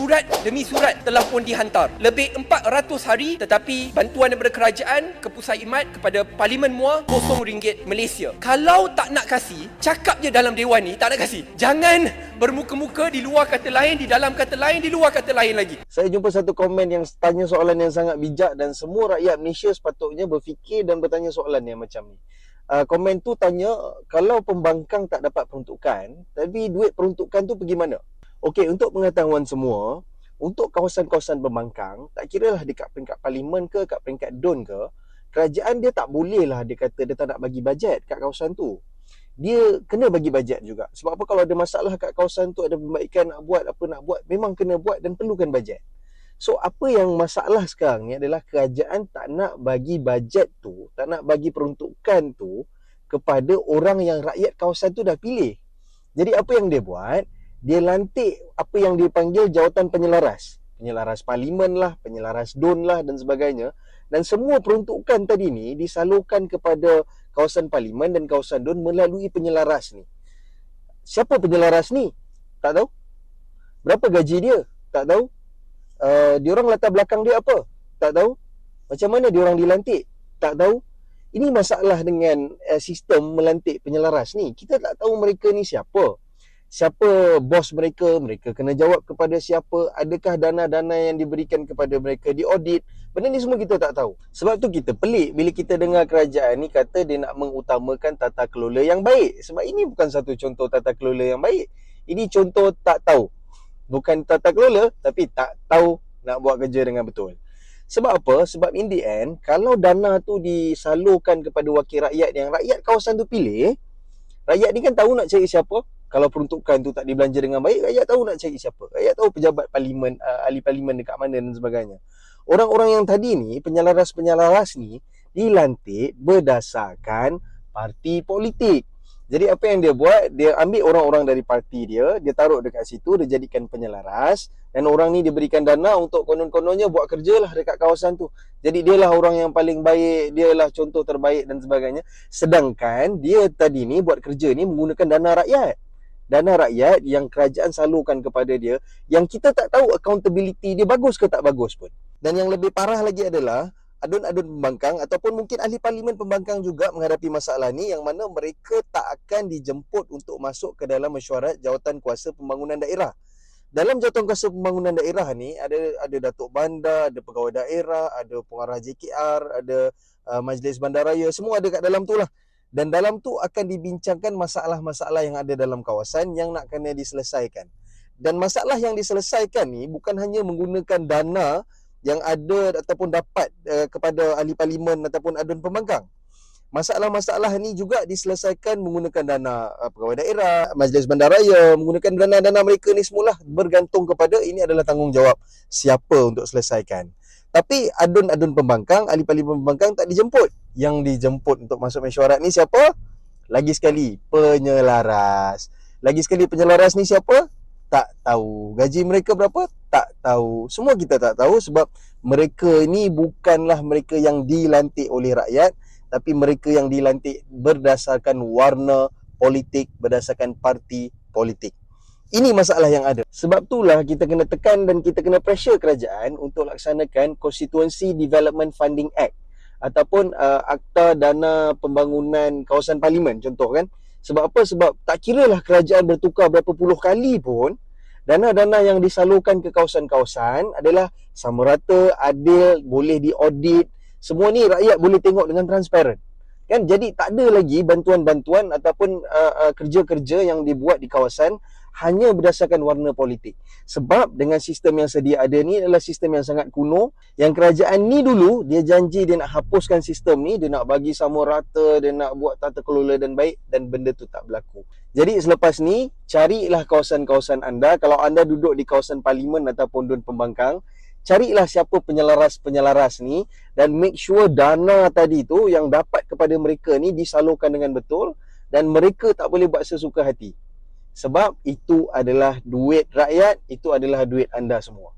Surat demi surat telah pun dihantar. Lebih 400 hari tetapi bantuan daripada kerajaan ke Pusat Imat kepada Parlimen Muar kosong ringgit Malaysia. Kalau tak nak kasih, cakap je dalam dewan ni tak nak kasih. Jangan bermuka-muka di luar kata lain, di dalam kata lain, di luar kata lain lagi. Saya jumpa satu komen yang tanya soalan yang sangat bijak dan semua rakyat Malaysia sepatutnya berfikir dan bertanya soalan yang macam ni. Uh, komen tu tanya kalau pembangkang tak dapat peruntukan, tapi duit peruntukan tu pergi mana? Okey, untuk pengetahuan semua, untuk kawasan-kawasan pembangkang, tak kira lah dekat peringkat parlimen ke, kat peringkat DUN ke, kerajaan dia tak boleh lah dia kata dia tak nak bagi bajet kat kawasan tu. Dia kena bagi bajet juga. Sebab apa kalau ada masalah kat kawasan tu, ada perbaikan nak buat, apa nak buat, memang kena buat dan perlukan bajet. So apa yang masalah sekarang ni adalah kerajaan tak nak bagi bajet tu, tak nak bagi peruntukan tu kepada orang yang rakyat kawasan tu dah pilih. Jadi apa yang dia buat? Dia lantik apa yang dipanggil jawatan penyelaras. Penyelaras parlimen lah, penyelaras DUN lah dan sebagainya. Dan semua peruntukan tadi ni disalurkan kepada kawasan parlimen dan kawasan DUN melalui penyelaras ni. Siapa penyelaras ni? Tak tahu. Berapa gaji dia? Tak tahu. Uh, diorang latar belakang dia apa? Tak tahu. Macam mana diorang dilantik? Tak tahu. Ini masalah dengan uh, sistem melantik penyelaras ni. Kita tak tahu mereka ni siapa siapa bos mereka, mereka kena jawab kepada siapa, adakah dana-dana yang diberikan kepada mereka diaudit. Benda ni semua kita tak tahu. Sebab tu kita pelik bila kita dengar kerajaan ni kata dia nak mengutamakan tata kelola yang baik. Sebab ini bukan satu contoh tata kelola yang baik. Ini contoh tak tahu. Bukan tata kelola tapi tak tahu nak buat kerja dengan betul. Sebab apa? Sebab in the end, kalau dana tu disalurkan kepada wakil rakyat yang rakyat kawasan tu pilih, rakyat ni kan tahu nak cari siapa, kalau peruntukan tu tak dibelanja dengan baik rakyat tahu nak cari siapa. Rakyat tahu pejabat parlimen uh, ahli parlimen dekat mana dan sebagainya. Orang-orang yang tadi ni penyelaras-penyelaras ni dilantik berdasarkan parti politik. Jadi apa yang dia buat? Dia ambil orang-orang dari parti dia dia taruh dekat situ dia jadikan penyelaras dan orang ni diberikan dana untuk konon-kononnya buat kerja lah dekat kawasan tu. Jadi dia lah orang yang paling baik dia lah contoh terbaik dan sebagainya. Sedangkan dia tadi ni buat kerja ni menggunakan dana rakyat dana rakyat yang kerajaan salurkan kepada dia yang kita tak tahu accountability dia bagus ke tak bagus pun. Dan yang lebih parah lagi adalah adun-adun pembangkang ataupun mungkin ahli parlimen pembangkang juga menghadapi masalah ni yang mana mereka tak akan dijemput untuk masuk ke dalam mesyuarat jawatan kuasa pembangunan daerah. Dalam jawatan kuasa pembangunan daerah ni ada ada datuk bandar, ada pegawai daerah, ada pengarah JKR, ada uh, majlis bandaraya, semua ada kat dalam tu lah dan dalam tu akan dibincangkan masalah-masalah yang ada dalam kawasan yang nak kena diselesaikan. Dan masalah yang diselesaikan ni bukan hanya menggunakan dana yang ada ataupun dapat uh, kepada ahli parlimen ataupun adun pembangkang. Masalah-masalah ni juga diselesaikan menggunakan dana uh, pegawai daerah, majlis bandaraya, menggunakan dana-dana mereka ni semualah bergantung kepada ini adalah tanggungjawab siapa untuk selesaikan. Tapi adun-adun pembangkang, ahli parlimen pembangkang tak dijemput. Yang dijemput untuk masuk mesyuarat ni siapa? Lagi sekali, penyelaras. Lagi sekali penyelaras ni siapa? Tak tahu. Gaji mereka berapa? Tak tahu. Semua kita tak tahu sebab mereka ni bukanlah mereka yang dilantik oleh rakyat. Tapi mereka yang dilantik berdasarkan warna politik, berdasarkan parti politik. Ini masalah yang ada. Sebab itulah kita kena tekan dan kita kena pressure kerajaan untuk laksanakan Constituency Development Funding Act ataupun uh, Akta Dana Pembangunan Kawasan Parlimen contoh kan. Sebab apa? Sebab tak kira lah kerajaan bertukar berapa puluh kali pun dana-dana yang disalurkan ke kawasan-kawasan adalah sama rata, adil, boleh diaudit. Semua ni rakyat boleh tengok dengan transparent kan jadi tak ada lagi bantuan-bantuan ataupun uh, uh, kerja-kerja yang dibuat di kawasan hanya berdasarkan warna politik. Sebab dengan sistem yang sedia ada ni adalah sistem yang sangat kuno. Yang kerajaan ni dulu dia janji dia nak hapuskan sistem ni. Dia nak bagi sama rata dia nak buat tata kelola dan baik dan benda tu tak berlaku. Jadi selepas ni carilah kawasan-kawasan anda. Kalau anda duduk di kawasan parlimen ataupun dun pembangkang carilah siapa penyelaras-penyelaras ni dan make sure dana tadi tu yang dapat kepada mereka ni disalurkan dengan betul dan mereka tak boleh buat sesuka hati. Sebab itu adalah duit rakyat, itu adalah duit anda semua.